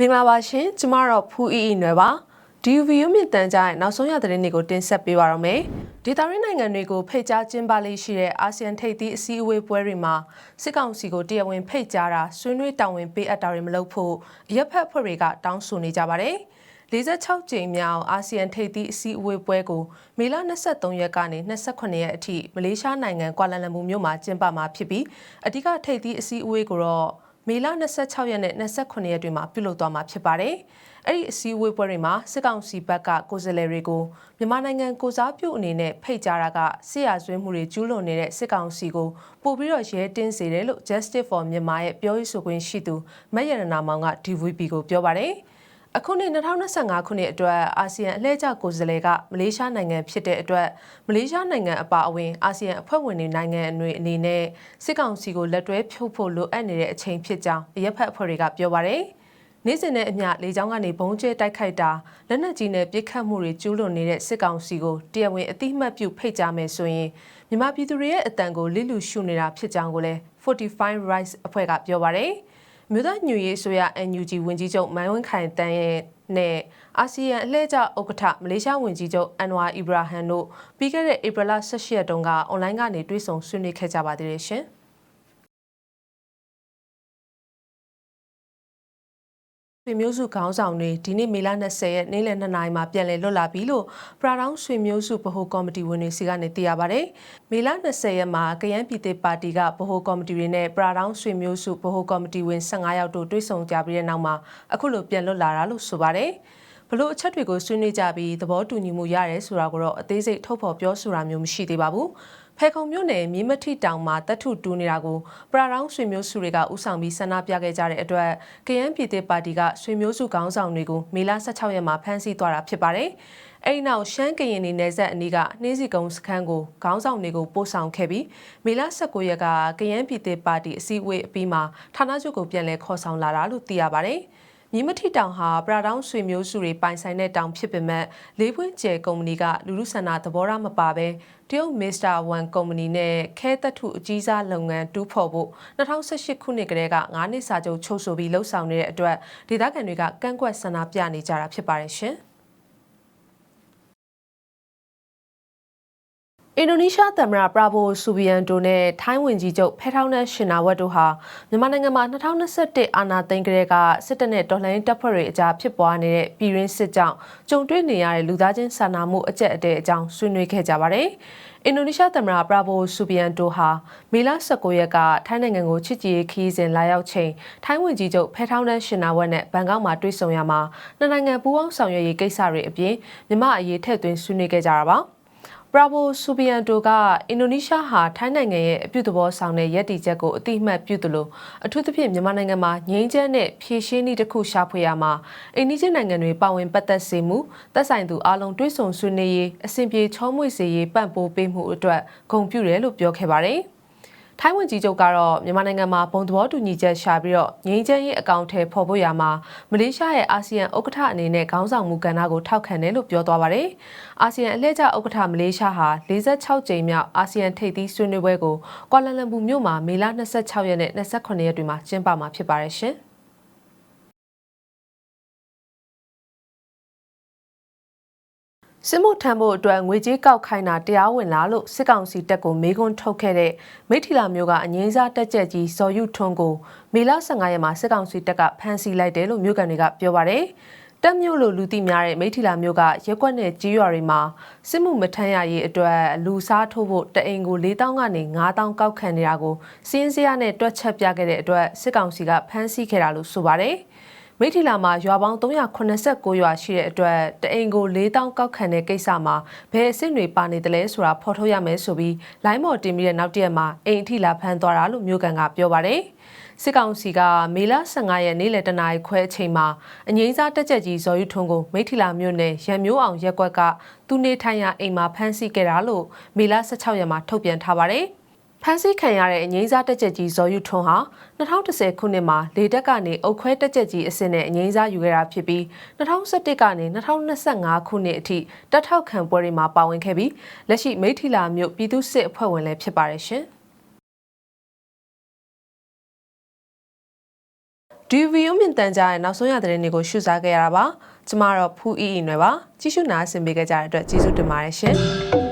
မင်္ဂလာပါရှင်ကျမတော့ဖူးအီအီနွယ်ပါ DUV ရုပ်မြင့်တန်ကြားရဲ့နောက်ဆုံးရသတင်းတွေကိုတင်ဆက်ပေးပါရမယ်ဒေတာရင်းနိုင်ငံတွေကိုဖိတ်ကြားကျင်းပလေးရှိတဲ့အာဆီယံထိပ်သီးအစည်းအဝေးပွဲတွေမှာစစ်ကောင်စီကိုတရားဝင်ဖိတ်ကြားတာဆွေးနွေးတောင်းဝင်ပေးအပ်တာတွေမလုပ်ဖို့အရက်ဖက်အဖွဲ့တွေကတောင်းဆိုနေကြပါတယ်46ကြိမ်မြောက်အာဆီယံထိပ်သီးအစည်းအဝေးပွဲကိုမေလ23ရက်ကနေ28ရက်အထိမလေးရှားနိုင်ငံကွာလာလမ်ပူမြို့မှာကျင်းပမှာဖြစ်ပြီးအဓိကထိပ်သီးအစည်းအဝေးကိုတော့ မေလ26ရက်နဲ့28ရက်တွေမှာပြုလုပ်သွားမှာဖြစ်ပါတယ်။အဲ့ဒီအစည်းအဝေးပွဲတွေမှာစစ်ကောင်စီဘက်ကကိုယ်စားလှယ်တွေကိုမြန်မာနိုင်ငံကိုစားပြုအနေနဲ့ဖိတ်ကြားတာကစစ်ရာဇဝဲမှုတွေကျူးလွန်နေတဲ့စစ်ကောင်စီကိုပို့ပြီးတော့ရဲတင်းစေတယ်လို့ Justice for Myanmar ရဲ့ပြောရေးဆိုခွင့်ရှိသူမတ်ရတနာမောင်က DVB ကိုပြောပါတယ်။ အခုနှစ်2025ခုနှစ်အတွက်အာဆီယံအလှည့်ကျကိုယ်စားလှယ်ကမလေးရှားနိုင်ငံဖြစ်တဲ့အတွက်မလေးရှားနိုင်ငံအပါအဝင်အာဆီယံအဖွဲ့ဝင်တွေနိုင်ငံအနွေအနေနဲ့စစ်ကောင်စီကိုလက်တွဲဖြုတ်ဖို့လိုအပ်နေတဲ့အချိန်ဖြစ်ကြောင်းအရက်ဖက်အဖွဲ့တွေကပြောပါတယ်။နေ့စဉ်နဲ့အမျှလေကြောင်းကနေဘုံကျဲတိုက်ခိုက်တာလက်နက်ကြီးနဲ့ပစ်ခတ်မှုတွေကျူးလွန်နေတဲ့စစ်ကောင်စီကိုတရားဝင်အတိအမှတ်ပြုဖိတ်ကြားမယ်ဆိုရင်မြန်မာပြည်သူတွေရဲ့အတန်ကိုလိလူရှုနေတာဖြစ်ကြောင်းကိုလည်း45 Rights အဖွဲ့ကပြောပါတယ်။ မြို့သားညူရေးဆိုရ NUG ဝန်ကြီးချုပ်မိုင်းဝင်းခိုင်တန်းရဲ့နဲ့အာဆီယံအလှည့်ကျဥက္ကဋ္ဌမလေးရှားဝန်ကြီးချုပ်အန်ဝါအီဘရာဟန်တို့ပြီးခဲ့တဲ့ဧပြီလ18ရက်တုန်းကအွန်လိုင်းကနေတွေ့ဆုံဆွေးနွေးခဲ့ကြပါသေးတယ်ရှင်။ ဆွေမျိုးစုခေါင်းဆောင်တွေဒီနေ့မေလ20ရက်နေ့လယ်2နာရီမှာပြန်လည်လွတ်လာပြီလို့ပရာတောင်းဆွေမျိုးစုဗဟိုကော်မတီဝင်တွေစီကနေသိရပါဗျ။မေလ20ရက်မှာကယန်းပြည်သက်ပါတီကဗဟိုကော်မတီတွေနဲ့ပရာတောင်းဆွေမျိုးစုဗဟိုကော်မတီဝင်15ယောက်တို့တွေ့ဆုံကြပြီးတဲ့နောက်မှာအခုလိုပြန်လွတ်လာတာလို့ဆိုပါတယ်။ဘလို့အချက်တွေကိုဆွေးနွေးကြပြီးသဘောတူညီမှုရတယ်ဆိုတာကိုတော့အသေးစိတ်ထုတ်ဖော်ပြောဆိုတာမျိုးမရှိသေးပါဘူး။ ဖဲခုံမြို့နယ်မြင်းမထိတောင်မှာတပ်ထုတူးနေတာကိုပရာရောင်းဆွေမျိုးစုတွေကဥဆောင်ပြီးဆန္ဒပြခဲ့ကြတဲ့အတွက်ကရန်ပြည်သက်ပါတီကဆွေမျိုးစုခေါင်းဆောင်တွေကိုမေလ16ရက်မှာဖမ်းဆီးသွားတာဖြစ်ပါတယ်။အဲဒီနောက်ရှမ်းကရင်နေနယ်ဆက်အနီးကနှင်းစီကုန်းစခန်းကိုခေါင်းဆောင်တွေကိုပို့ဆောင်ခဲ့ပြီးမေလ19ရက်ကကရန်ပြည်သက်ပါတီအစည်းအဝေးအပြီးမှာဌာနချုပ်ကိုပြန်လည်ခေါ်ဆောင်လာတာလို့သိရပါတယ်။ မြင်းမထီတောင်ဟာပရာတောင်းဆွေမျိုးစုတွေပိုင်ဆိုင်တဲ့တောင်ဖြစ်ပေမဲ့လေးပွင့်ကျဲကုမ္ပဏီကလူလူဆန္ဒသဘောထားမပါဘဲတရုတ်မစ္စတာဝန်ကုမ္ပဏီနဲ့ခဲသက်ထုအကြီးစားလုပ်ငန်းတူးဖော်ဖို့2018ခုနှစ်ကတည်းက9နှစ်စာချုပ်ချုပ်ဆိုပြီးလှုပ်ဆောင်နေတဲ့အတွက်ဒေသခံတွေကကန့်ကွက်ဆန္ဒပြနေကြတာဖြစ်ပါတယ်ရှင်။ အင်ဒိုနီးရှားသမ္မတပရာဘိုဆူဘီယန်တိုနဲ့ထိုင်းဝန်ကြီးချုပ်ဖဲထောင်းနက်ရှင်နာဝတ်တို့ဟာမြန်မာနိုင်ငံမှာ2021အာဏာသိမ်းကလေးကစစ်တပ်နဲ့တော်လှန်ရေးတပ်ဖွဲ့တွေအကြားဖြစ်ပွားနေတဲ့ပြည်ရင်းစစ်ကြောင့်ကြုံတွေ့နေရတဲ့လူသားချင်းစာနာမှုအကျက်အတဲအကြောင်းဆွေးနွေးခဲ့ကြပါတယ်။အင်ဒိုနီးရှားသမ္မတပရာဘိုဆူဘီယန်တိုဟာမေလ19ရက်ကထိုင်းနိုင်ငံကိုချစ်ကြည်ရေးခီးစဉ်လာရောက်ချိန်ထိုင်းဝန်ကြီးချုပ်ဖဲထောင်းနက်ရှင်နာဝတ်နဲ့ဘန်ကောက်မှာတွေ့ဆုံရမှာနှစ်နိုင်ငံပူးပေါင်းဆောင်ရွက်ရေးကိစ္စတွေအပြင်မြမအရေးထည့်သွင်းဆွေးနွေးခဲ့ကြတာပါ။ ဘရာဗိုဆူဘီယန်တိုကအင်ဒိုနီးရှားဟာထိုင်းနိုင်ငံရဲ့အပြုသဘောဆောင်တဲ့ရည်တည်ချက်ကိုအတိအမှတ်ပြုသလိုအထူးသဖြင့်မြန်မာနိုင်ငံမှာငြိမ်းချမ်းတဲ့ဖြည့်ရှင်းနည်းတစ်ခုရှာဖွေရမှာအိန္ဒိယနိုင်ငံတွေပါဝင်ပတ်သက်စေမှုသက်ဆိုင်သူအလုံးတွဲဆုံဆွေးနွေးရေးအစဉ်ပြေချောမွေ့စေရေးပံ့ပိုးပေးမှုအတွက်ဂုဏ်ပြုတယ်လို့ပြောခဲ့ပါတယ်။ ထိုင်းဝန်ကြီးချုပ်ကတော့မြန်မာနိုင်ငံမှာဘုံသဘောတူညီချက်ရှာပြီးတော့ငြိမ်းချမ်းရေးအကောင့်ထဲပေါ်ဖို့ရမှာမလေးရှားရဲ့အာဆီယံဥက္ကဋ္ဌအနေနဲ့ခေါင်းဆောင်မှုကဏ္ဍကိုထောက်ခံတယ်လို့ပြောသွားပါတယ်။အာဆီယံအလှည့်ကျဥက္ကဋ္ဌမလေးရှားဟာ46ကြိမ်မြောက်အာဆီယံထိပ်သီးဆွေးနွေးပွဲကိုကွာလာလမ်ပူမြို့မှာမေလ26ရက်နဲ့28ရက်တွေမှာကျင်းပမှာဖြစ်ပါတယ်ရှင်။ စစ်မှုထမ်းဖို့အတွက်ငွေကြေးကောက်ခိုင်းတာတရားဝင်လားလို့စစ်ကောင်စီတပ်ကိုမေးခွန်းထုတ်ခဲ့တဲ့မိထီလာမျိုးကအငင်းစားတက်ကြက်ကြီးဇော်ယုထွန်းကိုမေလ15ရက်မှာစစ်ကောင်စီတပ်ကဖမ်းဆီးလိုက်တယ်လို့မြို့ကန်တွေကပြောပါတယ်။တက်မြို့လိုလူသိများတဲ့မိထီလာမျိုးကရက်ွက်နဲ့ကြီးရွာတွေမှာစစ်မှုမထမ်းရရေးအတွက်လူစားထိုးဖို့တအိမ်ကို4000ကနေ9000ကောက်ခံနေတာကိုစင်းစရာနဲ့တွက်ချက်ပြခဲ့တဲ့အတွက်စစ်ကောင်စီကဖမ်းဆီးခဲ့တာလို့ဆိုပါတယ်။ မိထီလာမှာရွာပေါင်း389ရွာရှိတဲ့အတွက်တအိမ်ကို4000ကောက်ခံတဲ့ကိစ္စမှာဘယ်အဆင့်တွေပါနေတယ်လဲဆိုတာဖော်ထုတ်ရမယ်ဆိုပြီးလိုင်းမော်တင်ပြီးတဲ့နောက်တရက်မှာအိမ်အထိလာဖမ်းသွားတာလို့မြို့ကန်ကပြောပါတယ်စစ်ကောင်စီကမေလ15ရက်နေ့လယ်တနာရီခွဲအချိန်မှာအငိမ့်စားတက်ချက်ကြီးဇော်ယူထွန်းကိုမိထီလာမြို့နယ်ရံမျိုးအောင်ရက်ကွက်ကသူနေထိုင်ရာအိမ်မှာဖမ်းဆီးခဲ့တာလို့မေလ16ရက်မှာထုတ်ပြန်ထားပါတယ်။ ဖမ်းဆီးခံရတဲ့အငိမ့်စားတက်ကြက်ကြီးဇော်ယူထွန်းဟာ2010ခုနှစ်မှာလေတက်ကနေအုတ်ခွဲတက်ကြက်ကြီးအဆင့်နဲ့အငိမ့်စားယူခဲ့တာဖြစ်ပြီး2011ကနေ2025ခုနှစ်အထိတက်ထောက်ခံပွဲတွေမှာပါဝင်ခဲ့ပြီးလက်ရှိမိထီလာမြို့ပြည်သူ့စစ်အဖွဲ့ဝင်လည်းဖြစ်ပါတယ်ရှင်။ဒီဗီယိုမြင့်တန်ကြားရဲ့နောက်ဆုံးရသတင်းတွေကိုရှုစားခဲ့ရတာပါကျမတော့ဖူးအီအီနွယ်ပါကြည့်ရှုနားဆင်ပေးကြတဲ့အတွက်ကျေးဇူးတင်ပါတယ်ရှင်